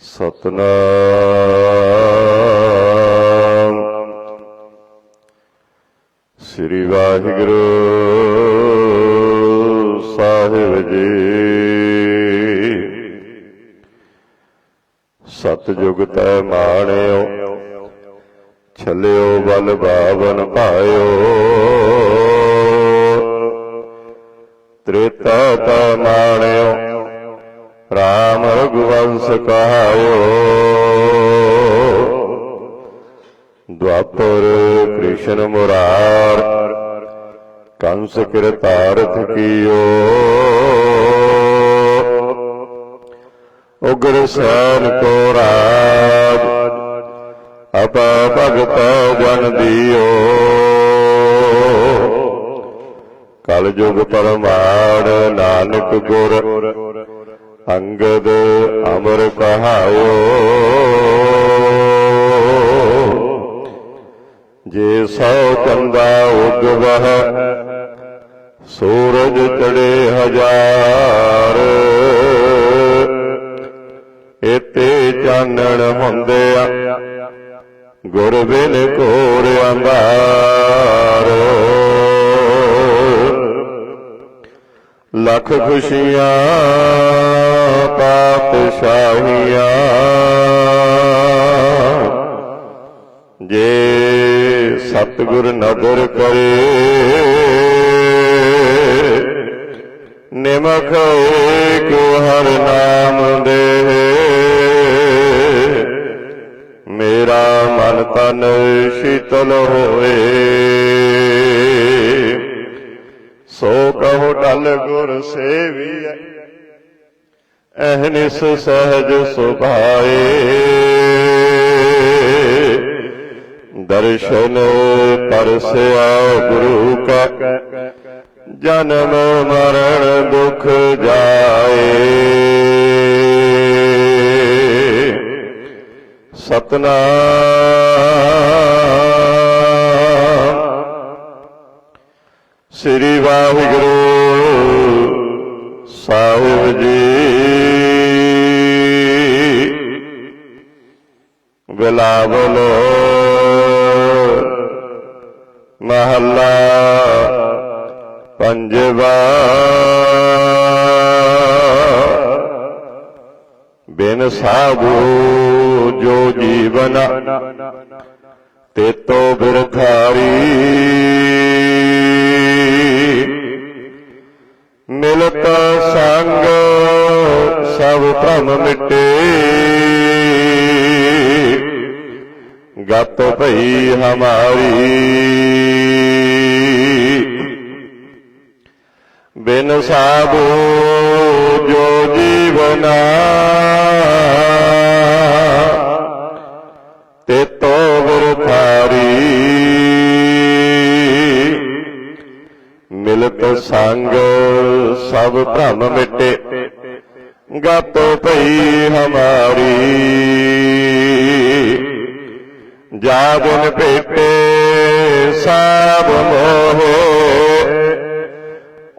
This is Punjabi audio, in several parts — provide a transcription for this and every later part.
ਸਤਨਾਮ। ਸ੍ਰੀ ਵਾਹਿਗੁਰੂ ਦੁਆਪਰ ਕ੍ਰਿਸ਼ਨ ਮੁਰਾਰ ਕੰਸ ਕਿਰਤਾਰਥ ਕੀਓ ਉਗਰ ਸੈਨ ਕੋ ਰਾਜ ਆਪਾ ਭਗਤ ਜਨ ਦਿਓ ਕਲ ਯੁਗ ਪਰਮਾਨ ਨਾਨਕ ਗੁਰ ਅੰਗਦ ਅਮਰ ਕਹਾਇਓ ਜੇ ਸੌ ਚੰਦਾ ਉਗਵਹ, ਸੂਰਜ ਚੜੇ ਹਜ਼ਾਰ। ਇਤੇ ਚਾਨਣ ਹੁੰਦਿਆ ਗੁਰ ਬਿਨ ਘੋਰ ਅੰਧਾਰ ਲੱਖ ਖੁਸ਼ੀਆਂ ਪਾਤਸ਼ਾਹੀਆਂ ਜੇ ਸਤਿਗੁਰ ਨਦਰ ਕਰੇ। ਨਿਮਖ ਏਕ ਹਰ ਨਾਮ ਦੇ। ਮੇਰਾ ਮਨ ਤਨ ਸ਼ੀਤਲ ਹੋਏ। ਸੋ ਕਹੋ ਟਲ ਗੁਰ ਸੇਵੀਐ। ਅਹਨਿਸ ਸਹਿਜ ਸੁਭਾਏ। ਦਰਸ਼ਨ ਪਰਸਿਆ ਗੁਰੂ ਕਾ। ਜਨਮ ਮਰਨ ਦੁਖ ਜਾਏ। ਸਤਨਾਮ। ਸ੍ਰੀ ਵਾਹਿਗੁਰੂ ਸਾਹਿਬ ਜੀ। ਬਿਲਾਵਲ ਮਹੱਲਾ ਪੰਜਵਾ। ਬਿਨ ਸਾਧੂ ਜੋ ਜੀਵਨ ਤੇਤੋ ਬਿਰਥਾਰੀ ਮਿਲਤ ਸੰਗ ਸਭ ਭ੍ਰਮ ਮਿਟੇ। ਗਤ ਭਈ ਹਮਾਰੀ। ਬਿਨ ਸਾਬੂ ਜੋ ਜੀਵਨਾ, ਤੇ ਤੋ ਵਰਤਾਰੀ ਮਿਲਤ ਸੰਗ ਸਭ ਭ੍ਰਮ ਮਿਟੇ। ਗਤ ਭਈ ਹਮਾਰੀ। ਜਾ ਬਿਨ ਭੇਟੇ ਸਭ ਮੋਹੇ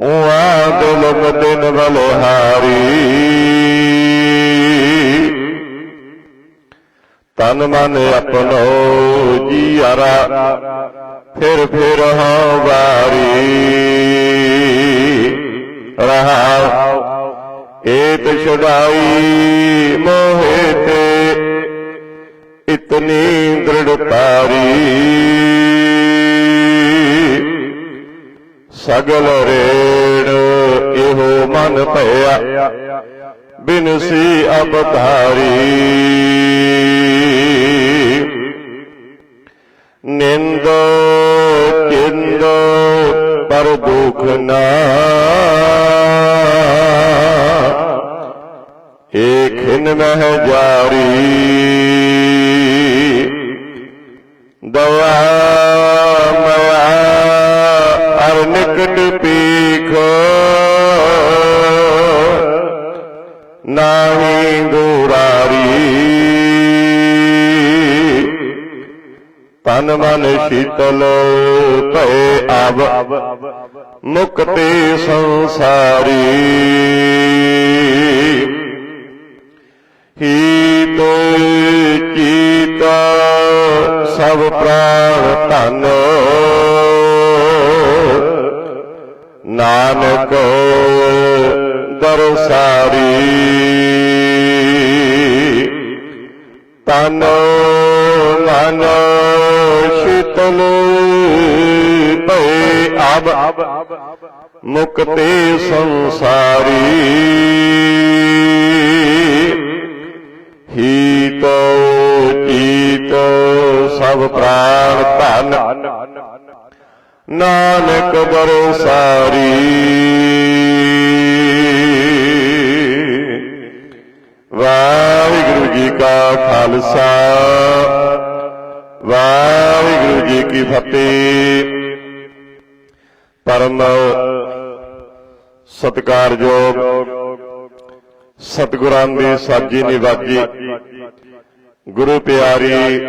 ਉਆ ਦਿਲ ਦਿਨ ਬਲਿਹਾਰੀ ਤਨ ਮਨ ਆਪਣੋ ਜੀਆਰਾ ਫਿਰ ਫਿਰ ਹਾਂ ਵਾਰੀ। ਰਹਾ ਏਤ ਛੁਡਾਈ ਮੋਹਿ ਤੇ। ਇਤਨੀ ਦ੍ਰਿੜਤਾਰੀ ਸਗਲ ਰੇਣ ਇਹੋ ਮਨ ਭਇਆ ਬਿਨਸੀ ਅਬਤਾਰੀ ਨਿੰਦ, ਚਿੰਦ, ਪਰ ਦੁਖ ਨਾ। ਏਖਿਨ ਮਹਿ ਜਾਰੀ। ਦਇਆ ਮਇਆ ਅਰ ਨਿਕਟ ਪੀਖ ਨਾਹੀ ਦੁਰਾਰੀ ਤਨ ਮਨ ਸ਼ੀਤਲ ਭਏ ਅਬ ਮੁਕਤੀ ਸੰਸਾਰੀ। ਨਾਨਕ ਦਰਸਾਰੀ ਤਨ ਮਨ ਸ਼ੀਤਲ ਭਏ ਅਬ ਮੁਕਤੇ ਸੰਸਾਰੀ। ਹੀਤ ਚੀਤ ਸਭ ਪ੍ਰਾਣ ਧਨ ਨਾਨਕ ਦਰਸਾਰੀ ਵਾਹਿਗੁਰੂ ਜੀ ਕਾ ਖਾਲਸਾ, ਵਾਹਿਗੁਰੂ ਜੀ ਕੀ ਫਤਿਹ। ਪਰਮ ਸਤਿਕਾਰਯੋਗ ਸਤਿਗੁਰਾਂ ਦੀ ਸਾਜੀ ਨਿਵਾਜੀ, ਗੁਰੂ ਪਿਆਰੀ,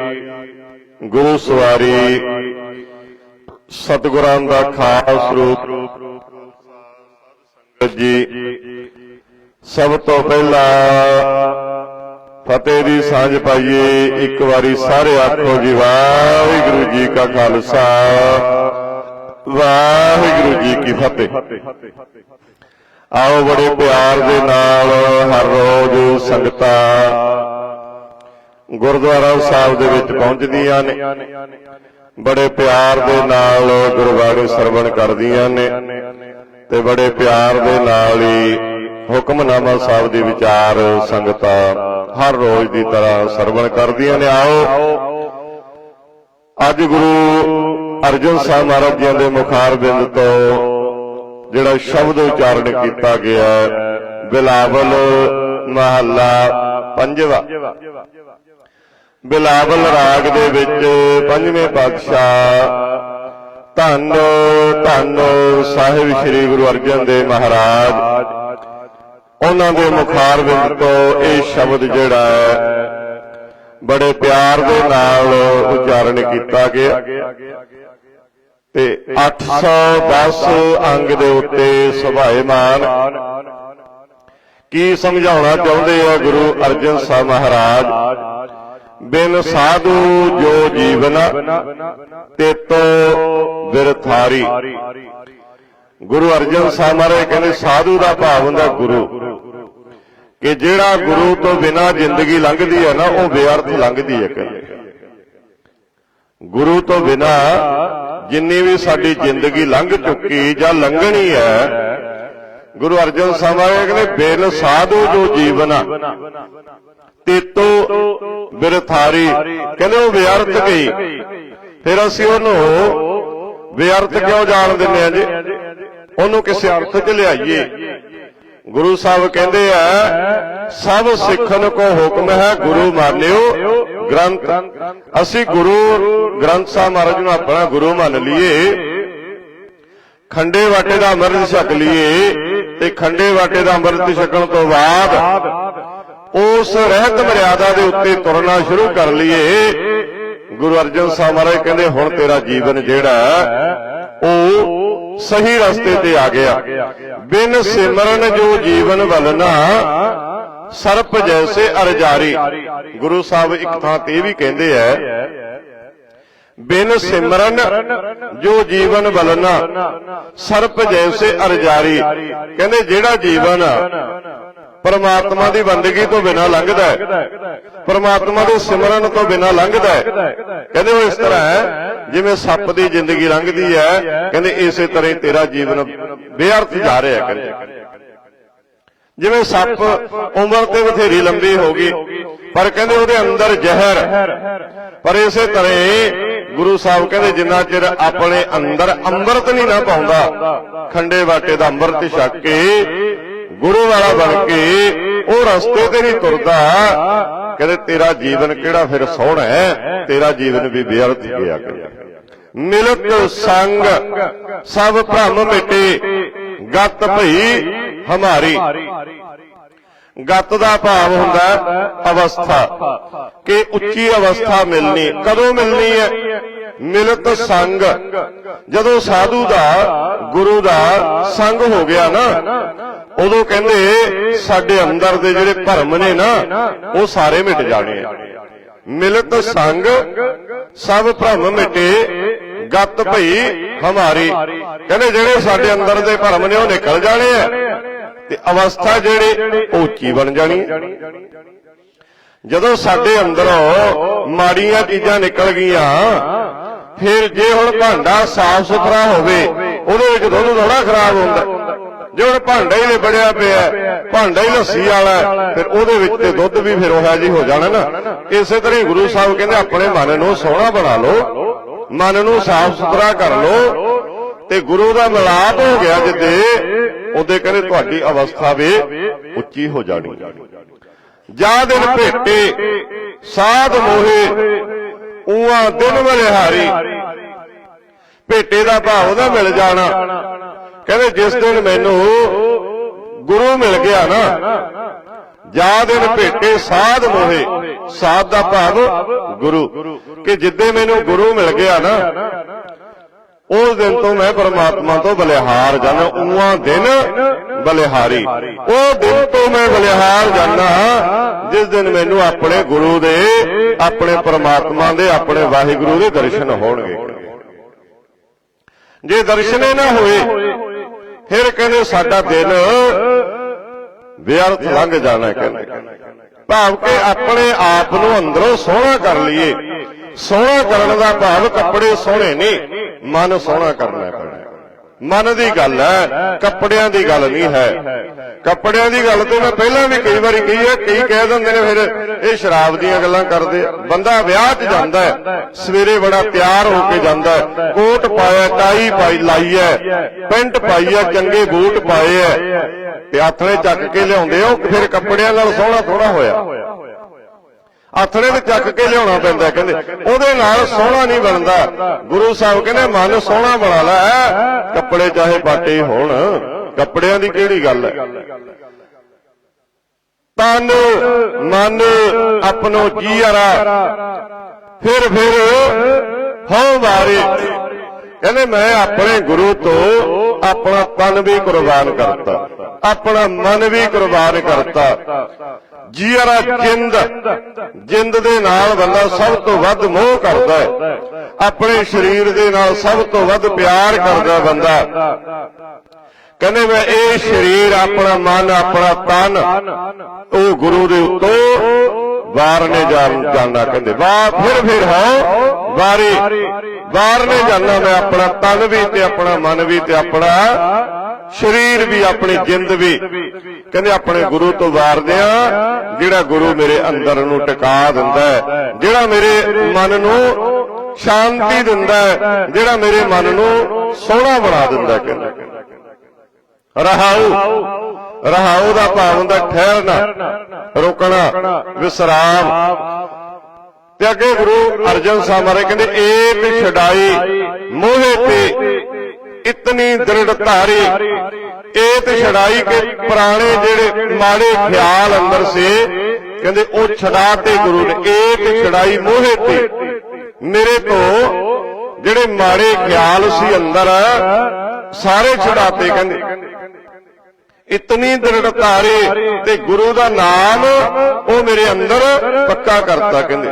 ਗੁਰੂ ਸਵਾਰੀ ਸਤਿਗੁਰਾਂ ਦਾ ਖਾਸ ਰੂਪ। ਜੀ, ਸਭ ਤੋਂ ਪਹਿਲਾਂ ਫਤਿਹ ਦੀ ਸਾਂਝ ਪਾਈਏ। ਇੱਕ ਵਾਰੀ ਸਾਰੇ ਆਖੋ ਜੀ, ਵਾਹਿਗੁਰੂ ਜੀ ਕਾ ਖਾਲਸਾ। ਵਾਹਿਗੁਰੂ ਜੀ ਕੀ ਫਤਿਹ। ਆਓ ਬੜੇ ਪਿਆਰ ਦੇ ਨਾਲ ਹਰ ਰੋਜ਼ ਸੰਗਤਾਂ ਗੁਰਦੁਆਰਾ ਸਾਹਿਬ ਦੇ ਵਿੱਚ ਪਹੁੰਚਦੀਆਂ ਨੇ। ਬੜੇ ਪਿਆਰ ਦੇ ਨਾਲ ਗੁਰਬਾਣੀ ਸਰਵਣ ਕਰਦੀਆਂ ਨੇ ਤੇ ਬੜੇ ਪਿਆਰ ਦੇ ਨਾਲ ਹੀ ਹੁਕਮਨਾਮਾ ਸਾਹਿਬ ਦੇ ਵਿਚਾਰ ਸੰਗਤਾਂ ਹਰ ਰੋਜ਼ ਦੀ ਤਰ੍ਹਾਂ ਸਰਵਣ ਕਰਦੀਆਂ ਨੇ। ਆਓ, ਅੱਜ ਗੁਰੂ ਅਰਜਨ ਸਾਹਿਬ ਮਹਾਰਾਜ ਜੀ ਦੇ ਮੁਖਾਰ ਬਿੰਦ ਤੋਂ ਜਿਹੜਾ ਸ਼ਬਦ ਉਚਾਰਨ ਕੀਤਾ ਗਿਆ ਬਿਲਾਵਲ ਮਹੱਲਾ ਪੰਜਵਾ। ਬਿਲਾਵਲ ਰਾਗ ਦੇ ਵਿੱਚ ਪੰਜਵੇਂ ਪਾਤਸ਼ਾਹ। ਧੰਨ ਧੰਨ ਸਾਹਿਬ ਸ੍ਰੀ ਗੁਰੂ ਅਰਜਨ ਦੇਵ ਮਹਾਰਾਜ। ਉਹਨਾਂ ਦੇ ਮੁਖਾਰ ਵਿੱਚ ਤੋਂ ਇਹ ਸ਼ਬਦ ਜਿਹੜਾ ਹੈ, ਬੜੇ ਪਿਆਰ ਦੇ ਨਾਲ ਉਚਾਰਨ ਕੀਤਾ ਗਿਆ। ਤੇ 810 ਅੰਗ ਦੇ ਉੱਤੇ ਸੁਭਾਏਮਾਨ ਕੀ ਸਮਝਾਉਣਾ ਚਾਹੁੰਦੇ ਆ ਗੁਰੂ ਅਰਜਨ ਸਾਹਿਬ ਮਹਾਰਾਜ? ਬਿਨ ਸਾਧੂ ਜੋ ਜੀਵਨ ਤੇਤੋ ਬਿਰਥਾਰੀ ਗੁਰੂ ਅਰਜਨ ਸਾਹਿਬ ਮਹਾਰਾਜ ਕਹਿੰਦੇ ਸਾਧੂ ਦਾ ਭਾਵ ਹੁੰਦਾ ਗੁਰੂ। ਕਿ ਜਿਹੜਾ ਗੁਰੂ ਤੋਂ ਬਿਨਾ ਜ਼ਿੰਦਗੀ ਲੰਘਦੀ ਹੈ ਨਾ ਉਹ ਬੇਅਰਥ ਲੰਘਦੀ ਹੈ ਕਹਿੰਦੇ ਗੁਰੂ ਤੋਂ ਬਿਨਾ ਜਿੰਨੀ ਵੀ ਸਾਡੀ ਜ਼ਿੰਦਗੀ ਲੰਘ ਚੁੱਕੀ ਜਾਂ ਲੰਘਣੀ ਹੈ ਗੁਰੂ ਅਰਜਨ ਸਾਹਿਬ ਮਹਾਰਾਜ ਕਹਿੰਦੇ ਬਿਨ ਸਾਧੂ ਜੋ ਜੀਵਨ ਤੇਤੋ ਬਿਰਥਾਰੀ ਕਹਿੰਦੇ ਉਹ ਵਿਅਰਥ ਗਈ। ਫਿਰ ਅਸੀਂ ਉਹਨੂੰ ਵਿਅਰਥ ਕਿਉਂ ਜਾਣ ਦਿੰਦੇ ਆ ਜੀ? ਉਹਨੂੰ ਕਿਸੇ ਅਰਥ 'ਚ ਲਿਆਈਏ। ਗੁਰੂ ਸਾਹਿਬ ਕਹਿੰਦੇ ਆ, ਸਭ ਸਿੱਖਣ ਕੋ ਹੁਕਮ ਹੈ ਗੁਰੂ ਮਾਨਿਓ ਗ੍ਰੰਥ। ਅਸੀਂ ਗੁਰੂ ਗ੍ਰੰਥ ਸਾਹਿਬ ਮਹਾਰਾਜ ਨੂੰ ਆਪਣਾ ਗੁਰੂ ਮੰਨ ਲਈਏ। ਖੰਡੇ ਵਾਟੇ ਦਾ ਅੰਮ੍ਰਿਤ ਛਕ ਲਈਏ ਤੇ ਖੰਡੇ ਵਾਟੇ ਦਾ ਅੰਮ੍ਰਿਤ ਛਕਣ ਤੋਂ ਬਾਅਦ ਉਸ ਰਹਿਤ ਮਰਿਆਦਾ ਦੇ ਉੱਤੇ ਤੁਰਨਾ ਸ਼ੁਰੂ ਕਰ ਲਈਏ। ਗੁਰੂ ਅਰਜਨ ਸਾਹਿਬ ਮਹਾਰਾਜ ਕਹਿੰਦੇ, ਹੁਣ ਤੇਰਾ ਜੀਵਨ ਜਿਹੜਾ ਉਹ ਸਹੀ ਰਸਤੇ ਤੇ ਆ ਗਿਆ। ਬਿਨ ਸਿਮਰਨ ਜੋ ਜੀਵਨ ਵਲਨਾ ਸਰਪ ਜੈਸੇ ਅਰਜਾਰੀ। ਗੁਰੂ ਸਾਹਿਬ ਇੱਕ ਥਾਂ ਤੇ ਇਹ ਵੀ ਕਹਿੰਦੇ ਐ ਬਿਨ ਸਿਮਰਨ ਜੋ ਜੀਵਨ ਬਲਨਾ ਸਰਪ ਜੈਸੇ ਅਰਜਾਰੀ। ਕਹਿੰਦੇ, ਜਿਹੜਾ ਜੀਵਨ ਪਰਮਾਤਮਾ ਦੀ ਬੰਦਗੀ ਤੋਂ ਬਿਨਾ ਲੰਘਦਾ ਹੈ। ਪਰਮਾਤਮਾ ਦੇ ਸਿਮਰਨ ਤੋਂ ਬਿਨਾ ਲੰਘਦਾ ਹੈ। ਕਹਿੰਦੇ ਉਹ ਇਸ ਤਰ੍ਹਾਂ ਹੈ, ਜਿਵੇਂ ਸੱਪ ਦੀ ਜ਼ਿੰਦਗੀ ਲੰਘਦੀ ਹੈ, ਕਹਿੰਦੇ ਇਸੇ ਤਰ੍ਹਾਂ ਤੇਰਾ ਜੀਵਨ ਬੇਅਰਥ ਜਾ ਰਿਹਾ ਕਹਿੰਦੇ। ਜਿਵੇਂ ਸੱਪ ਉਮਰ ਤੇ ਬਥੇਰੀ ਲੰਬੀ ਹੋ ਗਈ, ਪਰ ਕਹਿੰਦੇ ਉਹਦੇ ਅੰਦਰ ਜ਼ਹਿਰ। ਪਰ ਇਸੇ ਤਰ੍ਹਾਂ ਗੁਰੂ ਸਾਹਿਬ ਕਹਿੰਦੇ ਜਿੰਨਾ ਚਿਰ ਆਪਣੇ ਅੰਦਰ ਅੰਮ੍ਰਿਤ ਨਹੀਂ ਨਾ ਪਾਉਂਦਾ, ਖੰਡੇ ਵਾਟੇ ਦਾ ਅੰਮ੍ਰਿਤ ਛਕ ਕੇ ਗੁਰੂ ਵਾਲਾ ਬਣ ਕੇ ਉਹ ਰਸਤੇ ਤੇ ਨਹੀਂ ਤੁਰਦਾ। ਕਹਿੰਦੇ, ਤੇਰਾ ਜੀਵਨ ਕਿਹੜਾ ਫਿਰ ਸੋਹਣਾ ਹੈ? ਤੇਰਾ ਜੀਵਨ ਵੀ ਬੇਅਰਥ ਗਿਆ ਕਹਿੰਦੇ ਮਿਲਤ ਸੰਗ ਸਭ ਭ੍ਰਮ ਮਿਟੇ, ਗਤ ਭਈ ਹਮਾਰੀ। ਗੱਤ ਦਾ ਭਾਵ ਹੁੰਦਾ ਅਵਸਥਾ, ਕਿ ਉੱਚੀ ਅਵਸਥਾ ਮਿਲਣੀ। ਕਦੋਂ ਮਿਲਣੀ ਹੈ? ਮਿਲਤ ਸੰਗ। ਜਦੋਂ ਸਾਧੂ ਦਾ, ਗੁਰੂ ਦਾ ਸੰਗ ਹੋ ਗਿਆ ਨਾ, ਉਦੋਂ ਕਹਿੰਦੇ, ਸਾਡੇ ਅੰਦਰ ਦੇ ਜਿਹੜੇ ਭਰਮ ਨੇ ਨਾ, ਉਹ ਸਾਰੇ ਮਿਟ ਜਾਣੇ ਆ। ਮਿਲਤ ਸੰਗ, ਸਭ ਭਰਮ ਮਿਟੇ, ਗੱਤ ਭਈ ਹਮਾਰੀ। ਕਹਿੰਦੇ, ਜਿਹੜੇ ਸਾਡੇ ਅੰਦਰ ਦੇ ਭਰਮ ਨੇ, ਉਹ ਨਿਕਲ ਜਾਣੇ ਆ। ਤੇ ਅਵਸਥਾ ਜਿਹੜੀ ਉੱਚੀ ਬਣ ਜਾਣੀ ਹੈ। ਜਦੋਂ ਸਾਡੇ ਅੰਦਰੋਂ ਮਾੜੀਆਂ ਚੀਜ਼ਾਂ ਨਿਕਲ ਗਈਆਂ, ਫਿਰ ਜੇ ਹੁਣ ਭਾਂਡਾ ਸਾਫ਼ ਸੁਥਰਾ ਹੋਵੇ, ਉਹਦੇ ਵਿੱਚ ਦੁੱਧ ਥੋੜਾ ਖਰਾਬ ਹੁੰਦਾ। ਜੇ ਹੁਣ ਭਾਂਡਾ ਹੀ ਲਿਬੜਿਆ ਪਿਆ ਭਾਂਡਾ ਹੀ ਲੱਸੀ ਵਾਲਾ ਫਿਰ ਉਹਦੇ ਵਿੱਚ ਤੇ ਦੁੱਧ ਵੀ ਫਿਰ ਉਹੋ ਜੀ ਹੋ ਜਾਣਾ ਨਾ। ਇਸੇ ਤਰ੍ਹਾਂ ਹੀ ਗੁਰੂ ਸਾਹਿਬ ਕਹਿੰਦੇ, ਆਪਣੇ ਮਨ ਨੂੰ ਸੋਹਣਾ ਬਣਾ ਲਓ, ਮਨ ਨੂੰ ਸਾਫ਼ ਸੁਥਰਾ ਕਰ ਲਓ ਤੇ ਗੁਰੂ ਦਾ ਮਿਲਾਪ ਹੋ ਗਿਆ ਜਿੱਦੇ ਉਹਦੇ ਕਹਿੰਦੇ ਤੁਹਾਡੀ ਅਵਸਥਾ ਵੀ ਉੱਚੀ ਹੋ ਜਾਣੀ। ਜਾ ਦਿਨ ਭੇਟੇ, ਸਾਧ ਮੋਹੇ ਉਹਾਂ ਦਿਨ ਬਲਿਹਾਰੀ ਭੇਟੇ ਦਾ ਭਾਵ ਉਹਦਾ ਮਿਲ ਜਾਣਾ। ਕਹਿੰਦੇ ਜਿਸ ਦਿਨ ਮੈਨੂੰ ਗੁਰੂ ਮਿਲ ਗਿਆ ਨਾ, ਜਾ ਦਿਨ ਭੇਟੇ, ਸਾਧ ਮੋਹੇ, ਸਾਧ ਦਾ ਭਾਵ ਗੁਰੂ। ਕਿ ਜਿੱਦੇ ਮੈਨੂੰ ਗੁਰੂ ਮਿਲ ਗਿਆ ਨਾ ਉਸ ਦਿਨ ਤੋਂ ਮੈਂ ਪਰਮਾਤਮਾ ਤੋਂ ਬਲਿਹਾਰ ਜਾਣਾ ਉਹਾਂ ਦਿਨ ਬਲਿਹਾਰੀ। ਉਹ ਦਿਨ ਤੋਂ ਮੈਂ ਬਲਿਹਾਰ ਜਾਣਾ ਜਿਸ ਦਿਨ ਮੈਨੂੰ ਆਪਣੇ ਗੁਰੂ ਦੇ, ਆਪਣੇ ਪਰਮਾਤਮਾ ਦੇ, ਆਪਣੇ ਵਾਹਿਗੁਰੂ ਦੇ ਦਰਸ਼ਨ ਹੋਣਗੇ। ਜੇ ਦਰਸ਼ਨੇ ਨਾ ਹੋਏ, ਫਿਰ ਕਹਿੰਦੇ ਸਾਡਾ ਦਿਨ ਵਿਅਰਥ ਲੰਘ ਜਾਣਾ ਕਹਿੰਦੇ। ਭਾਵ ਕਿ ਆਪਣੇ ਆਪ ਨੂੰ ਅੰਦਰੋਂ ਸੋਹਣਾ ਕਰ ਲਈਏ। ਸੋਹਣਾ ਕਰਨ ਦਾ ਭਾਵ ਕੱਪੜੇ ਸੋਹਣੇ ਨਹੀਂ। ਮਨ ਸੋਹਣਾ ਕਰਨਾ ਪੈਣਾ ਮਨ ਦੀ ਗੱਲ ਹੈ, ਕੱਪੜਿਆਂ ਦੀ ਗੱਲ ਨਹੀਂ ਹੈ। ਕੱਪੜਿਆਂ ਦੀ ਗੱਲ ਤੇ ਮੈਂ ਪਹਿਲਾਂ ਵੀ ਕਈ ਵਾਰੀ ਕਹੀ ਹੈ, ਕਈ ਕਹਿ ਦਿੰਦੇ ਨੇ ਫਿਰ, ਇਹ ਸ਼ਰਾਬ ਦੀਆਂ ਗੱਲਾਂ ਕਰਦੇ। ਬੰਦਾ ਵਿਆਹ 'ਚ ਜਾਂਦਾ ਹੈ, ਸਵੇਰੇ ਬੜਾ ਤਿਆਰ ਹੋ ਕੇ ਜਾਂਦਾ ਹੈ। ਕੋਟ ਪਾਇਆ, ਟਾਈ ਪਾਈ, ਲਾਈ ਹੈ। ਪੈਂਟ ਪਾਈ ਹੈ, ਚੰਗੇ ਬੂਟ ਪਾਏ ਹੈ। ਤੇ ਆਥਣੇ ਚੱਕ ਕੇ ਲਿਆਉਂਦੇ ਆ ਉਹ ਫਿਰ ਕੱਪੜਿਆਂ ਨਾਲ ਸੋਹਣਾ ਥੋੜਾ ਹੋਇਆ। ਆਥਣੇ ਤੇ ਚੱਕ ਕੇ ਲਿਆਉਣਾ ਪੈਂਦਾ ਕਹਿੰਦੇ। ਉਹਦੇ ਨਾਲ ਸੋਹਣਾ ਨਹੀਂ ਬਣਦਾ। ਗੁਰੂ ਸਾਹਿਬ ਕਹਿੰਦੇ, ਮਨ ਸੋਹਣਾ ਬਣਾ ਲੈ ਕੱਪੜੇ ਚਾਹੇ ਪਾਟੇ ਹੋਣ, ਕੱਪੜਿਆਂ ਦੀ ਕਿਹੜੀ ਗੱਲ ਹੈ? ਤਨ, ਮਨ, ਆਪਣੋ ਜੀਅਰਾ ਫਿਰ ਫਿਰ, ਹਉ ਵਾਰੇ। ਕਹਿੰਦੇ, ਮੈਂ ਆਪਣੇ ਗੁਰੂ ਤੋਂ ਆਪਣਾ ਤਨ ਵੀ ਕੁਰਬਾਨ ਕਰਤਾ, ਆਪਣਾ ਮਨ ਵੀ ਕੁਰਬਾਨ ਕਰਤਾ। ਜੀਅਰਾ ਜਿੰਦ। ਜਿੰਦ ਦੇ ਨਾਲ ਬੰਦਾ ਸਭ ਤੋਂ ਵੱਧ ਮੋਹ ਕਰਦਾ ਹੈ। ਆਪਣੇ ਸਰੀਰ ਦੇ ਨਾਲ ਸਭ ਤੋਂ ਵੱਧ ਪਿਆਰ ਕਰਦਾ ਬੰਦਾ। ਕਹਿੰਦੇ ਮੈਂ ਇਹ ਸਰੀਰ, ਆਪਣਾ ਮਨ, ਆਪਣਾ ਤਨ, ਉਹ ਗੁਰੂ ਦੇ ਉੱਤੋਂ ਵਾਰਨੇ ਜਾਣ ਜਾਣਾ ਕਹਿੰਦੇ। ਵਾਹ, ਫਿਰ ਫਿਰ, ਹੈ, ਵਾਰੀ। ਵਾਰਨੇ ਜਾਣਾ ਮੈਂ ਆਪਣਾ ਤਨ ਵੀ ਤੇ ਆਪਣਾ ਮਨ ਵੀ ਤੇ ਆਪਣਾ ਸਰੀਰ ਵੀ ਆਪਣੀ ਜਿੰਦ ਵੀ। ਕਹਿੰਦੇ ਆਪਣੇ ਗੁਰੂ ਤੋਂ ਵਾਰਦੇ ਆ ਜਿਹੜਾ ਗੁਰੂ ਮੇਰੇ ਅੰਦਰ ਨੂੰ ਟਿਕਾ ਦਿੰਦਾ ਹੈ, ਜਿਹੜਾ ਮੇਰੇ ਮਨ ਨੂੰ ਸ਼ਾਂਤੀ ਦਿੰਦਾ ਹੈ, ਜਿਹੜਾ ਮੇਰੇ ਮਨ ਨੂੰ ਸੋਹਣਾ ਬਣਾ ਦਿੰਦਾ ਹੈ ਕਹਿੰਦੇ। ਰਹਾਉ ਰਹਾਉ ਦਾ ਭਾਵ ਹੁੰਦਾ ਠਹਿਰਨਾ, ਰੁਕਣਾ, ਵਿਸਰਾਮ। ਤੇ ਅੱਗੇ ਗੁਰੂ ਅਰਜਨ ਸਾਹਿਬ ਮਾਰੇ ਕਹਿੰਦੇ ਏਕ ਛਡਾਈ, ਮੋਹੇ ਤੇ ਇਤਨੀ ਦ੍ਰਿੜ ਧਾਰੀ ਏਤ ਛਡਾਈ ਕੇ ਪੁਰਾਣੇ ਜਿਹੜੇ ਮਾੜੇ ਖਿਆਲ ਅੰਦਰ ਸੇ, ਕਹਿੰਦੇ ਉਹ ਛਡਾ ਤੇ ਗੁਰੂ ਨੇ। ਏਕ ਛਡਾਈ ਮੋਹੇ ਤੇ। ਮੇਰੇ ਤੋਂ ਜਿਹੜੇ ਮਾੜੇ ਖਿਆਲ ਸੀ ਅੰਦਰ, ਸਾਰੇ ਛਡਾਤੇ ਕਹਿੰਦੇ। ਇਤਨੀ ਦ੍ਰਿੜ ਧਾਰੇ ਤੇ ਗੁਰੂ ਦਾ ਨਾਮ ਉਹ ਮੇਰੇ ਅੰਦਰ ਪੱਕਾ ਕਰਤਾ ਕਹਿੰਦੇ।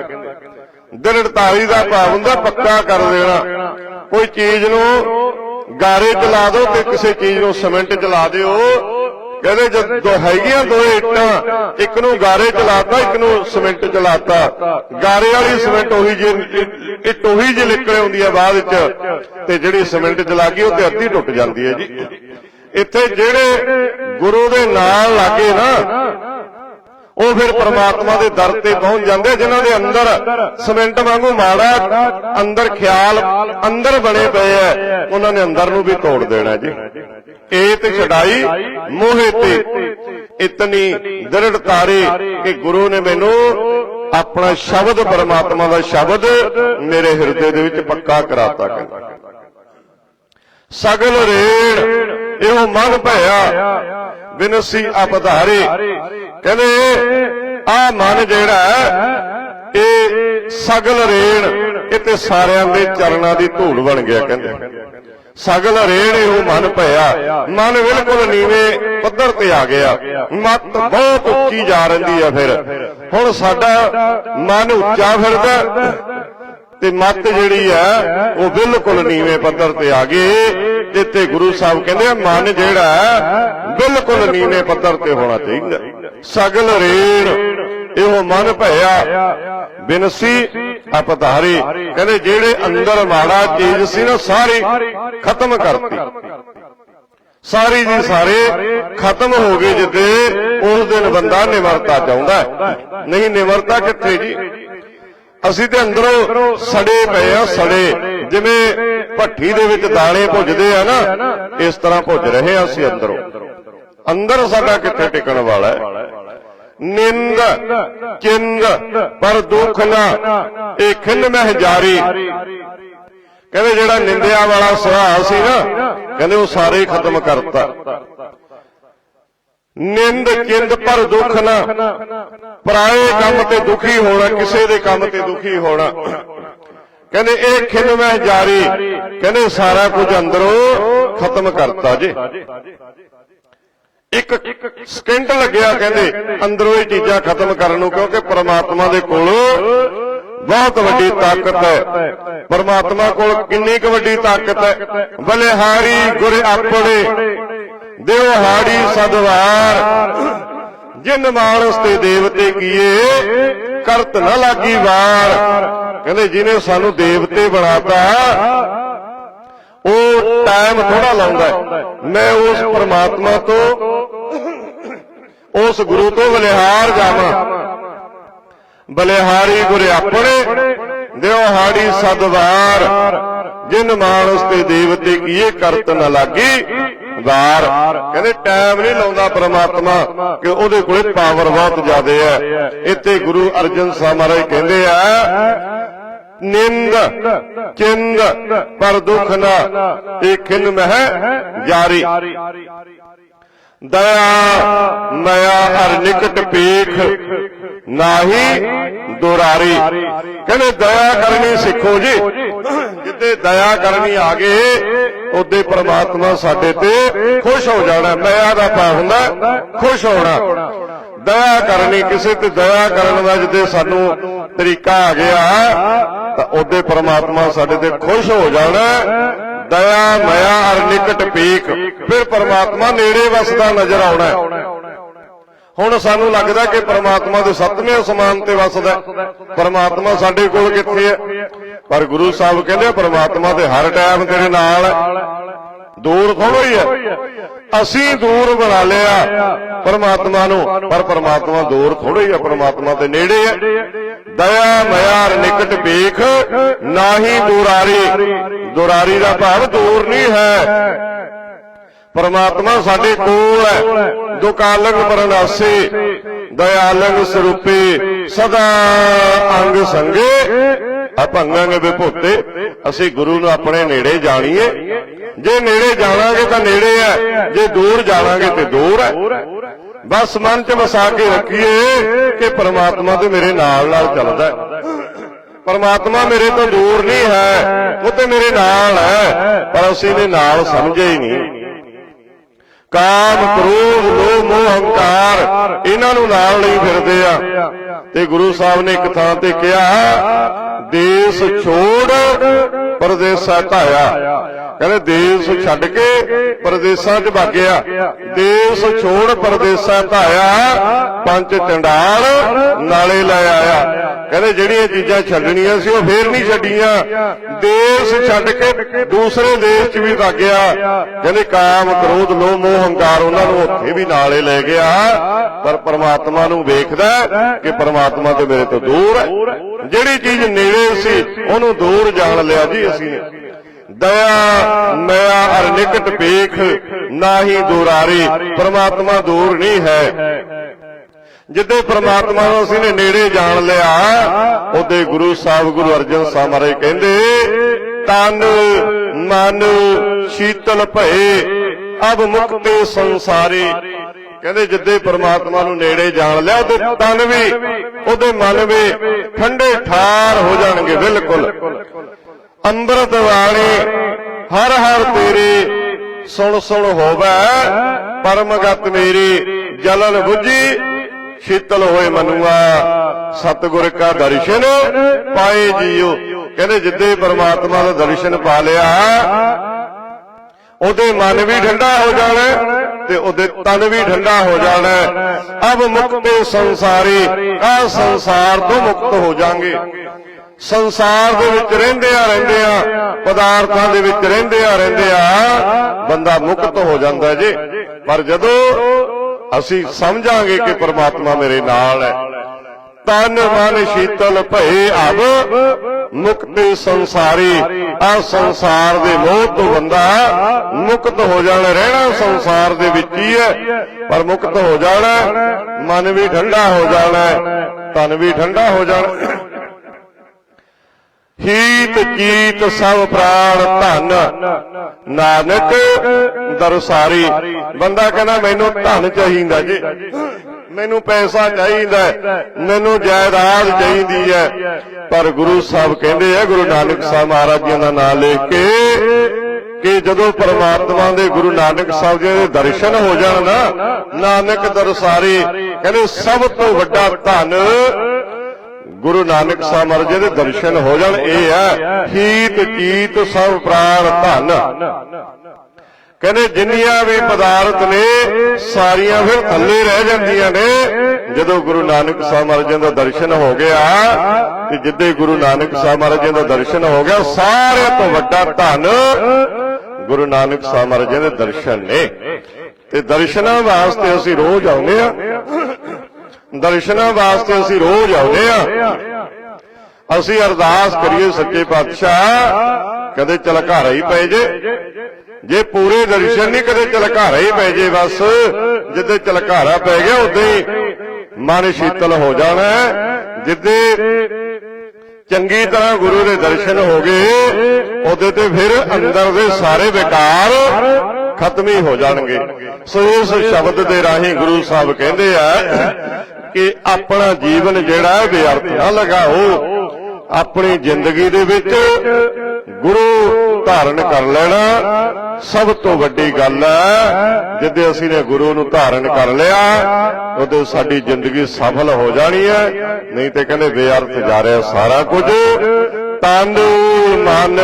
ਦ੍ਰਿੜ ਧਾਰੀ ਦਾ ਭਾਵ ਹੁੰਦਾ ਪੱਕਾ ਕਰ ਦੇਣਾ। ਕੋਈ ਚੀਜ਼ ਨੂੰ ਗਾਰੇ ਚ ਲਾ ਦਿਓ ਤੇ ਕਿਸੇ ਚੀਜ਼ ਨੂੰ ਸੀਮੈਂਟ ਚ ਲਾ ਦਿਓ। ਕਹਿੰਦੇ ਜਦੋਂ ਹੈਗੀਆਂ ਦੋ ਇੱਟਾਂ, ਇੱਕ ਨੂੰ ਗਾਰੇ ਚ ਲਾਤਾ ਇੱਕ ਨੂੰ ਸਿਮੈਂਟ ਚ ਲਾਤਾ ਗਾਰੇ ਵਾਲੀ ਸੀਮੈਂਟ ਉਹੀ ਜੇ ਇੱਟ ਉਹੀ ਜੇ ਨਿਕਲ ਆਉਂਦੀ ਹੈ ਬਾਅਦ ਵਿੱਚ, ਤੇ ਜਿਹੜੀ ਸਿਮੈਂਟ ਚ ਲੱਗੀ ਉਹ ਤੇ ਅੱਧੀ ਟੁੱਟ ਜਾਂਦੀ ਹੈ ਜੀ। ਇੱਥੇ ਜਿਹੜੇ ਗੁਰੂ ਦੇ ਨਾਲ ਲਾਗੇ ਨਾ ਉਹ ਫਿਰ ਪ੍ਰਮਾਤਮਾ ਦੇ ਦਰ ਤੇ ਪਹੁੰਚ ਜਾਂਦੇ ਜਿਨ੍ਹਾਂ ਦੇ ਅੰਦਰ ਸਿਮੈਂਟ ਵਾਂਗੂ ਮਾੜਾ ਅੰਦਰ ਖਿਆਲ ਅੰਦਰ ਬਣੇ ਪਏ ਐ ਉਹਨਾਂ ਨੇ ਅੰਦਰ ਨੂੰ ਵੀ ਤੋੜ ਦੇਣਾ ਜੀ। ਇਹ ਤੇ ਛਡਾਈ ਮੋਹੇ ਤੇ। ਇਤਨੀ ਦ੍ਰਿੜ ਤਾਰੇ ਕਿ ਗੁਰੂ ਨੇ ਮੈਨੂੰ ਆਪਣਾ ਸ਼ਬਦ ਪਰਮਾਤਮਾ ਦਾ ਸ਼ਬਦ ਮੇਰੇ ਹਿਰਦੇ ਦੇ ਵਿੱਚ ਪੱਕਾ ਕਰਾਤਾ ਕਹਿੰਦਾ। ਸਗਲ ਰੇੜ ਇਹੋ ਮਨ ਭਇਆ ਬਿਨਸੀ ਅਪਧਾਰੇ। ਕਹਿੰਦੇ ਆ ਮਨ ਜਿਹੜਾ ਇਹ ਸਗਲ ਰੇਣ, ਇਹ ਤੇ ਸਾਰਿਆਂ ਦੇ ਚਰਨਾਂ ਦੀ ਧੂੜ ਬਣ ਗਿਆ, ਕਹਿੰਦੇ। ਸਗਲ ਰੇਣ ਇਹੋ ਮਨ ਭਇਆ। ਮਨ ਬਿਲਕੁਲ ਨੀਵੇਂ ਪੱਧਰ ਤੇ ਆ ਗਿਆ। ਮਤ ਬਹੁਤ ਉੱਚੀ ਜਾ ਰਹਿੰਦੀ ਆ ਫਿਰ। ਹੁਣ ਸਾਡਾ ਮਨ ਉੱਚਾ ਫਿਰਦਾ ਤੇ ਮਤ ਜਿਹੜੀ ਹੈ, ਉਹ ਬਿਲਕੁਲ ਨੀਵੇਂ ਪੱਧਰ ਤੇ ਆ ਗਏ ਤੇ ਗੁਰੂ ਸਾਹਿਬ ਕਹਿੰਦੇ ਆ, ਮਨ ਜਿਹੜਾ ਬਿਲਕੁਲ ਨੀਵੇਂ ਪੱਧਰ ਤੇ ਹੋਣਾ ਚਾਹੀਦਾ। ਸਗਲ ਰੇਣ, ਇਹੋ ਮਨ ਭਇਆ। ਬਿਨਸੀ ਅਪਧਾਰੀ, ਕਹਿੰਦੇ ਜਿਹੜੇ ਅੰਦਰ ਮਾੜਾ ਚੀਜ਼ ਸੀ ਨਾ, ਸਾਰੀ ਖਤਮ ਕਰਤੀ। ਸਾਰੀ ਦੀ ਸਾਰੇ ਖਤਮ ਹੋ ਗਏ ਜਿੱਦੇ ਉਸ ਦਿਨ ਬੰਦਾ ਨਿਵਰਤਾ ਚਾਹੁੰਦਾ ਨਹੀਂ ਨਿਵਰਤਾ ਕਿੱਥੇ ਜੀ? ਅਸੀਂ ਤੇ ਅੰਦਰੋਂ ਸੜੇ ਪਏ ਆ, ਸੜੇ। ਜਿਵੇਂ ਭੱਠੀ ਦੇ ਵਿੱਚ ਦਾਣੇ ਭੁੱਜਦੇ ਆ ਨਾ, ਇਸ ਤਰ੍ਹਾਂ ਭੁੱਜ ਰਹੇ ਆ ਅਸੀਂ ਅੰਦਰੋਂ। ਅੰਦਰ ਸਾਡਾ ਕਿੱਥੇ ਟਿਕਣ ਵਾਲਾ ਹੈ? ਨਿੰਦ, ਚਿੰਦ, ਪਰ ਦੁੱਖ ਨਾ, ਇਹ ਖਿੰਨ ਮਹਿ ਜਾਰੀ। ਕਹਿੰਦੇ ਜਿਹੜਾ ਨਿੰਦਿਆ ਵਾਲਾ ਸੁਭਾਅ ਸੀ ਨਾ, ਕਹਿੰਦੇ ਉਹ ਸਾਰੇ ਹੀ ਖਤਮ ਕਰਤਾ। ਨਿੰਦ, ਚਿੰਦ, ਪਰ ਦੁੱਖ ਨਾ। ਪਰਾਏ ਕੰਮ ਤੇ ਦੁਖੀ ਹੋਣਾ, ਕਿਸੇ ਦੇ ਕੰਮ ਤੇ ਦੁਖੀ ਹੋਣਾ। ਕਹਿੰਦੇ ਇਹ ਖਿੰਨ ਜਾਰੀ। ਕਹਿੰਦੇ ਸਾਰਾ ਕੁਝ ਅੰਦਰੋਂ ਖਤਮ ਕਰਤਾ ਜੀ। ਇੱਕ ਸਕਿੰਟ ਲੱਗਿਆ ਕਹਿੰਦੇ ਅੰਦਰੋਂ ਇਹ ਚੀਜ਼ਾਂ ਖਤਮ ਕਰਨ ਨੂੰ, ਕਿਉਂਕਿ ਪ੍ਰਮਾਤਮਾ ਦੇ ਕੋਲ ਬਹੁਤ ਵੱਡੀ ਤਾਕਤ ਹੈ। ਪਰਮਾਤਮਾ ਕੋਲ ਕਿੰਨੀ ਕੁ ਵੱਡੀ ਤਾਕਤ ਹੈ? ਬਲਿਹਾਰੀ ਗੁਰ ਆਪਣੇ, ਦਿਓ ਸਦਵਾਰ। ਜਿਨ ਮਾਨਸ ਤੇ ਦੇਵਤੇ ਕੀਏ, ਕਰਤ ਨਾ ਲਾਗੀ ਵਾਰ। ਕਹਿੰਦੇ ਜਿਹਨੇ ਸਾਨੂੰ ਦੇਵਤੇ ਬਣਾਤਾ, ਉਹ ਟਾਈਮ ਥੋੜਾ ਲਾਉਂਦਾ ਮੈਂ ਉਸ ਪਰਮਾਤਮਾ ਤੋਂ, ਉਸ ਗੁਰੂ ਤੋਂ ਬਲਿਹਾਰ ਜਾਵਾਂ। ਬਲਿਹਾਰੀ ਗੁਰੇ ਆਪਣੇ, ਦਿਓ ਹਾੜੀ ਸਦਵਾਰ ਜਿਨ ਮਾਨਸ ਤੇ ਦੇਵਤੇ ਕੀਏ, ਕਰਤ ਨ ਲਾਗੀ। ਵਾਰ ਕਹਿੰਦੇ ਟਾਈਮ ਨਹੀਂ ਲਾਉਂਦਾ ਪ੍ਰਮਾਤਮਾ ਕਿ ਉਹਦੇ ਕੋਲੇ ਪਾਵਰ ਬਹੁਤ ਜ਼ਿਆਦਾ ਹੈ ਇੱਥੇ ਗੁਰੂ ਅਰਜਨ ਸਾਹਿਬ ਮਹਾਰਾਜ ਕਹਿੰਦੇ ਆ, ਨਿੰਦ, ਚਿੰਦ, ਪਰ ਦੁੱਖ ਨਾ ਇਹ ਖਿੰਨ ਮਹਿ ਜਾਰੀ ਦਇਆ, ਮਇਆ ਹਰ ਨਿਕਟ ਪੇਖ ਨਾਹੀ ਦੁਰਾਰੀ। ਕਹਿੰਦੇ, ਦਇਆ ਕਰਨੀ ਸਿੱਖੋ ਜੀ। ਜਿੱਦੇ ਦਇਆ ਕਰਨੀ ਆ ਗਏ ਉਹਦੇ ਪ੍ਰਮਾਤਮਾ ਸਾਡੇ ਤੇ ਖੁਸ਼ ਹੋ ਜਾਣਾ, ਦਇਆ ਦਾ ਪਾ ਹੁੰਦਾ, ਖੁਸ਼ ਹੋਣਾ। ਦਇਆ ਕਰਨੀ ਕਿਸੇ ਤੇ ਦਇਆ ਕਰਨ ਦਾ ਜਿੱਦੇ ਸਾਨੂੰ ਤਰੀਕਾ ਆ ਗਿਆ, ਤਾਂ ਉਹਦੇ ਪ੍ਰਮਾਤਮਾ ਸਾਡੇ ਤੇ ਖੁਸ਼ ਹੋ ਜਾਣਾ। ਦਇਆ, ਮਇਆ, ਹਰ ਨਿਕਟ ਪੀਕ ਫਿਰ ਪ੍ਰਮਾਤਮਾ ਨੇੜੇ ਵਸਦਾ ਨਜ਼ਰ ਆਉਣਾ। ਹੁਣ ਸਾਨੂੰ ਲੱਗਦਾ ਕਿ ਪ੍ਰਮਾਤਮਾ ਦੇ ਸੱਤਵੇਂ ਅਸਮਾਨ ਤੇ ਵਸਦਾ ਹੈ। ਪ੍ਰਮਾਤਮਾ ਸਾਡੇ ਕੋਲ ਕਿੱਥੇ ਹੈ? ਪਰ ਗੁਰੂ ਸਾਹਿਬ ਕਹਿੰਦੇ ਪ੍ਰਮਾਤਮਾ ਤੇ ਹਰ ਟਾਈਮ ਤੇਰੇ ਨਾਲ ਦੂਰ ਥੋੜੋ ਹੀ ਹੈ। ਅਸੀਂ ਦੂਰ ਬਣਾ ਲਿਆ ਪਰਮਾਤਮਾ ਨੂੰ। ਪਰ ਪਰਮਾਤਮਾ ਦੂਰ ਥੋੜੋ ਹੀ ਹੈ। ਪਰਮਾਤਮਾ ਦੇ ਨੇੜੇ ਹੈ। ਦਇਆ, ਮਿਆਰ, ਨਿਕਟ ਵੇਖ ਨਾਹੀ ਦੁਰਾਰੀ। ਦੁਰਾਰੀ ਦਾ ਭਾਵ ਦੂਰ ਨਹੀਂ ਹੈ। ਪਰਮਾਤਮਾ ਸਾਡੇ ਕੋਲ ਹੈ। ਦੁਕਾਲੰਗ ਪਰਨਾਸੀ, ਦਇਆਲੰਗ ਸਰੂਪੇ, ਸਦਾ ਅੰਗ ਸੰਗੇ। ਅਭੰਗਾਂਗੇ ਵਿਭੂਤੇ ਅਸੀਂ ਗੁਰੂ ਨੂੰ ਆਪਣੇ ਨੇੜੇ ਜਾਣੀਏ। ਜੇ ਨੇੜੇ ਜਾਣਾਂਗੇ ਤਾਂ ਨੇੜੇ ਹੈ। ਜੇ ਦੂਰ ਜਾਵਾਂਗੇ ਤੇ ਦੂਰ ਹੈ। ਬਸ ਮਨ 'ਚ ਵਸਾ ਕੇ ਰੱਖੀਏ ਕਿ ਪ੍ਰਮਾਤਮਾ ਤੇ ਮੇਰੇ ਨਾਲ ਨਾਲ ਚੱਲਦਾ ਹੈ। ਪਰਮਾਤਮਾ ਮੇਰੇ ਤੋਂ ਦੂਰ ਨਹੀਂ ਹੈ। ਉਹ ਤੇ ਮੇਰੇ ਨਾਲ ਹੈ। ਪਰ ਅਸੀਂ ਨੇ ਨਾਲ ਸਮਝੇ ਹੀ ਨਹੀਂ। ਕਾਮ ਕ੍ਰੋਧ ਲੋਭ ਮੋਹ ਹੰਕਾਰ ਇਹਨਾਂ ਨੂੰ ਨਾਲ ਲਈ ਫਿਰਦੇ ਆ। ਤੇ ਗੁਰੂ ਸਾਹਿਬ ਨੇ ਇੱਕ ਥਾਂ ਤੇ ਕਿਹਾ, ਦੇਸ਼ ਛੋੜ, ਪਰਦੇਸਾ ਧਾਇਆ ਕਹਿੰਦੇ, ਦੇਸ਼ ਛੱਡ ਕੇ ਪਰਦੇਸਾਂ 'ਚ ਭਾਗਿਆ ਦੇਸ਼ ਛੋੜ, ਪਰਦੇਸਾਂ ਧਾਇਆ ਪੰਜ ਚੰਡਾਲ ਨਾਲੇ ਲੈ ਆਇਆ। ਕਹਿੰਦੇ, ਜਿਹੜੀਆਂ ਚੀਜ਼ਾਂ ਛੱਡਣੀਆਂ ਸੀ, ਉਹ ਫੇਰ ਨਹੀਂ ਛੱਡੀਆਂ। ਦੇਸ਼ ਛੱਡ ਕੇ ਦੂਸਰੇ ਦੇਸ਼ 'ਚ ਵੀ ਭਾਗਿਆ ਕਹਿੰਦੇ, ਕਾਮ, ਕ੍ਰੋਧ, ਲੋਭ, ਮੋਹ, ਹੰਕਾਰ ਉਹਨਾਂ ਨੂੰ ਉੱਥੇ ਵੀ ਨਾਲੇ ਲੈ ਗਿਆ। ਪਰ ਪਰਮਾਤਮਾ ਨੂੰ ਵੇਖਦਾ ਕਿ ਪਰਮਾਤਮਾ ਤੇ ਮੇਰੇ ਤੋਂ ਦੂਰ ਹੈ। ਜਿਹੜੀ ਚੀਜ਼ ਨੇੜੇ ਸੀ ਉਹਨੂੰ ਦੂਰ ਜਾਣ ਲਿਆ ਜੀ ਅਸੀਂ ਨੇ। ਦਇਆ ਮਿਆ ਅਰ ਨਿਕਟ ਵੇਖ ਨਾਹੀ ਦੁਰਾਰੀ ਪਰਮਾਤਮਾ ਦੂਰ ਨਹੀਂ ਹੈ। ਜਿੱਦੇ ਪ੍ਰਮਾਤਮਾ ਨੂੰ ਅਸੀਂ ਨੇ ਨੇੜੇ ਜਾਣ ਲਿਆ ਉਹਦੇ ਗੁਰੂ ਸਾਹਿਬ ਗੁਰੂ ਅਰਜਨ ਸਾਹਿਬ ਮਹਾਰਾਜ ਕਹਿੰਦੇ ਤਨ ਮਨ ਸ਼ੀਤਲ ਭਏ ਅਬ ਮੁਕਤੇ ਸੰਸਾਰੇ ਕਹਿੰਦੇ ਜਿੱਦੇ ਪਰਮਾਤਮਾ ਨੂੰ ਨੇੜੇ ਜਾਣ ਲਿਆ, ਉਹਦੇ ਤਨ ਵੀ, ਉਹਦੇ ਮਨ ਵੀ ਠੰਡੇ ਠਾਰ ਹੋ ਜਾਣਗੇ, ਬਿਲਕੁਲ। ਅੰਮ੍ਰਿਤ ਵਾਲੇ ਹਰ ਹਰ ਤੇਰੇ ਸੁਣ ਸੁਣ ਹੋਵੇ, ਪਰਮਗਤ ਮੇਰੀ ਜਲਨ ਬੁਝੀ, ਸ਼ੀਤਲ ਹੋਏ ਮਨੁਆ, ਸਤਿਗੁਰ ਕਾ ਦਰਸ਼ਨ ਪਾਏ ਜੀਓ। ਕਹਿੰਦੇ ਜਿੱਦੇ ਪਰਮਾਤਮਾ ਦਾ ਦਰਸ਼ਨ ਪਾ ਲਿਆ, ਉਹਦੇ ਮਨ ਵੀ ਠੰਡਾ ਹੋ ਜਾਣਾ ਤੇ ਉਹਦੇ ਤਨ ਵੀ ਠੰਡਾ ਹੋ ਜਾਣਾ ਅਬ ਮੁਕਤੇ ਸੰਸਾਰੀ, ਆ ਸੰਸਾਰ ਤੋਂ ਮੁਕਤ ਹੋ ਜਾਾਂਗੇ। ਸੰਸਾਰ ਦੇ ਵਿੱਚ ਰਹਿੰਦੇ ਆ ਰਹਿੰਦੇ ਆ ਪਦਾਰਥਾਂ ਦੇ ਵਿੱਚ ਰਹਿੰਦੇ ਆ ਰਹਿੰਦੇ ਆ ਬੰਦਾ ਮੁਕਤ ਹੋ ਜਾਂਦਾ ਜੇ। ਪਰ ਜਦੋਂ ਅਸੀਂ ਸਮਝਾਂਗੇ ਕਿ ਪਰਮਾਤਮਾ ਮੇਰੇ ਨਾਲ ਹੈ ਤਨ ਮਨ ਸ਼ੀਤਲ ਭਏ ਅਬ, ਮੁਕਤੀ ਸੰਸਾਰੀ। ਆ ਸੰਸਾਰ ਦੇ ਮੋਹ ਤੋਂ ਬੰਦਾ ਮੁਕਤ ਹੋ ਜਾਣਾ, ਰਹਿਣਾ ਸੰਸਾਰ ਦੇ ਵਿੱਚ ਹੀ ਹੈ। ਪਰ ਮੁਕਤ ਹੋ ਜਾਣਾ, ਮਨ ਵੀ ਠੰਡਾ ਹੋ ਜਾਣਾ, ਤਨ ਵੀ ਠੰਡਾ ਹੋ ਜਾਣਾ। ਹੀਤ ਜੀਤ ਸਭ ਪ੍ਰਾਣ ਧਨ, ਨਾਨਕ ਦਰਸਾਰੀ। ਬੰਦਾ ਕਹਿੰਦਾ, ਮੈਨੂੰ ਧਨ ਚਾਹੀਦਾ ਜੀ। ਮੈਨੂੰ ਪੈਸਾ ਚਾਹੀਦਾ ਮੈਨੂੰ ਜਾਇਦਾਦ ਚਾਹੀਦੀ ਹੈ। ਪਰ ਗੁਰੂ ਸਾਹਿਬ ਕਹਿੰਦੇ ਆ, ਗੁਰੂ ਨਾਨਕ ਸਾਹਿਬ ਮਹਾਰਾਜ ਜੀ ਦਾ ਨਾਮ ਲੈ ਕੇ ਕਿ ਜਦੋਂ ਪਰਮਾਤਮਾ ਦੇ ਗੁਰੂ ਨਾਨਕ ਸਾਹਿਬ ਜੀ ਦੇ ਦਰਸ਼ਨ ਹੋ ਜਾਣ ਨਾ, ਨਾਨਕ ਦਰਸਾਰੀ, ਕਹਿੰਦੇ ਸਭ ਤੋਂ ਵੱਡਾ ਧਨ ਗੁਰੂ ਨਾਨਕ ਸਾਹਿਬ ਮਹਾਰਾਜ ਜੀ ਦੇ ਦਰਸ਼ਨ ਹੋ ਜਾਣ, ਇਹ ਹੈ, ਹੀਤ ਜੀਤ ਸਭ ਪ੍ਰਾਣ ਧਨ। ਕਹਿੰਦੇ ਜਿੰਨੀਆਂ ਵੀ ਪਦਾਰਥ ਨੇ, ਸਾਰੀਆਂ ਫਿਰ ਥੱਲੇ ਰਹਿ ਜਾਂਦੀਆਂ ਨੇ। ਜਦੋਂ ਗੁਰੂ ਨਾਨਕ ਸਾਹਿਬ ਮਹਾਰਾਜ ਜੀ ਦਾ ਦਰਸ਼ਨ ਹੋ ਗਿਆ, ਤੇ ਜਿੱਦੇ ਗੁਰੂ ਨਾਨਕ ਸਾਹਿਬ ਮਹਾਰਾਜ ਜੀ ਦਾ ਦਰਸ਼ਨ ਹੋ ਗਿਆ, ਸਾਰਿਆਂ ਤੋਂ ਵੱਡਾ ਧਨ ਗੁਰੂ ਨਾਨਕ ਸਾਹਿਬ ਮਹਾਰਾਜ ਜੀ ਦੇ ਦਰਸ਼ਨ ਨੇ। ਤੇ ਦਰਸ਼ਨਾਂ ਵਾਸਤੇ ਅਸੀਂ ਰੋਜ਼ ਆਉਂਦੇ ਆ ਦਰਸ਼ਨਾਂ ਵਾਸਤੇ ਅਸੀਂ ਰੋਜ਼ ਆਉਂਦੇ ਆ ਅਸੀਂ ਅਰਦਾਸ ਕਰੀਏ ਸੱਚੇ ਪਾਤਸ਼ਾਹ ਕਦੇ ਚਲ ਘਰ ਹੀ ਪਏ ਜੇ। ਜੇ ਪੂਰੇ ਦਰਸ਼ਨ ਨਹੀਂ ਕਦੇ ਚਲਕਾਰਾ ਹੀ ਪੈ ਜੇ ਬਸ, ਜਿੱਦੇ ਚਲਕਾਰਾ ਪੈ ਗਿਆ, ਉਦੋਂ ਹੀ ਮਨ ਸ਼ੀਤਲ ਹੋ ਜਾਣਾ ਹੈ। ਜਿੱਦੇ ਚੰਗੀ ਤਰ੍ਹਾਂ ਗੁਰੂ ਦੇ ਦਰਸ਼ਨ ਹੋ ਗਏ, ਉਹਦੇ ਤੇ ਫਿਰ ਅੰਦਰ ਦੇ ਸਾਰੇ ਵਿਕਾਰ ਖਤਮ ਹੀ ਹੋ ਜਾਣਗੇ ਸੋ ਇਸ ਸ਼ਬਦ ਦੇ ਰਾਹੀਂ ਗੁਰੂ ਸਾਹਿਬ ਕਹਿੰਦੇ ਆ ਕਿ ਆਪਣਾ ਜੀਵਨ ਜਿਹੜਾ ਹੈ ਬੇਅਰਥ ਨਾ ਲਗਾਓ ਆਪਣੀ ਜ਼ਿੰਦਗੀ ਦੇ ਵਿੱਚ ਗੁਰੂ ਧਾਰਨ ਕਰ ਲੈਣਾ ਸਭ ਤੋਂ ਵੱਡੀ ਗੱਲ ਹੈ, ਜਿੱਦੇ ਅਸੀਂ ਨੇ ਗੁਰੂ ਨੂੰ ਧਾਰਨ ਕਰ ਲਿਆ ਉਦੋਂ ਸਾਡੀ ਜ਼ਿੰਦਗੀ ਸਫਲ ਹੋ ਜਾਣੀ ਹੈ। ਨਹੀਂ ਤੇ ਕਹਿੰਦੇ ਬੇਅਰਥ ਜਾ ਰਿਹਾ ਸਾਰਾ ਕੁਝ। ਤਨ, ਮਨ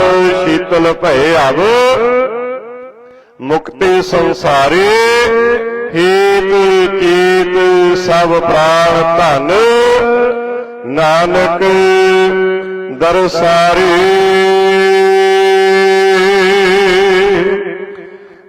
ਸ਼ੀਤਲ ਭਏ ਆਵ ਮੁਕਤੀ ਸੰਸਾਰੇ, ਹੇਤ, ਚੇਤ, ਸਭ ਪ੍ਰਾਣ ਧਨ। ਨਾਨਕ, ਦਰਸਾਰੇ।